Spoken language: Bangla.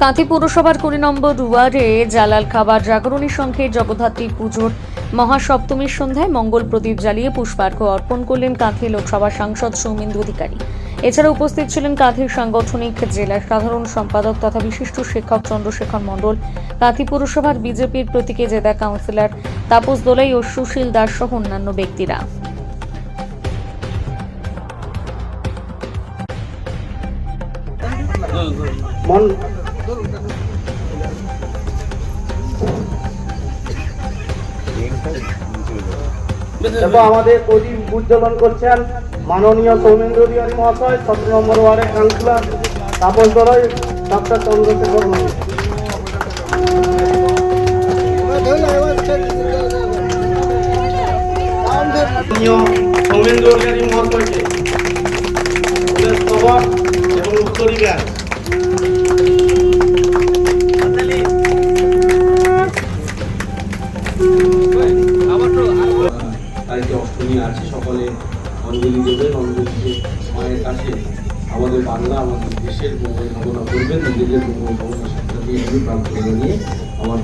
কাঁথি পৌরসভার কুড়ি নম্বর ওয়ার্ডে জালাল খাবার জাগরণী সংঘের জগদ্ধাত্রী পুজোর মহাসপ্তমীর সন্ধ্যায় মঙ্গল প্রদীপ জ্বালিয়ে পুষ্পার্ঘ অর্পণ করলেন কাঁথি লোকসভা সাংসদ সৌমেন্দু অধিকারী। এছাড়া উপস্থিত ছিলেন কাঁথির সাংগঠনিক জেলার সাধারণ সম্পাদক তথা বিশিষ্ট শিক্ষক চন্দ্রশেখর মণ্ডল, কাঁথি পৌরসভার বিজেপির প্রতীকে জেলা কাউন্সিলর তাপস দোলাই ও সুশীল দাস সহ অন্যান্য ব্যক্তিরা। মন দেখো, আমাদের প্রদীপ উজ্জ্বলন করছেন মাননীয় সৌমেন্দ্র বিহারী মহাশয়, সতেরো নম্বর ওয়ার্ডের কাউন্সিলর তাপস দলয় ডক্টর চন্দ্রশেখর মাননীয় সৌমেন্দ্র বিহারী মহাশয়কে তারিখে অষ্টমী আছে, সকলে অঞ্জলি দেবেন, অঞ্জলি দিয়ে মায়ের কাছে আমাদের বাংলা, আমাদের দেশের মঙ্গল কামনা করবেন, নিজেদের মঙ্গল কামনা সাথে দিয়ে আমি প্রার্থনা নিয়ে আমার।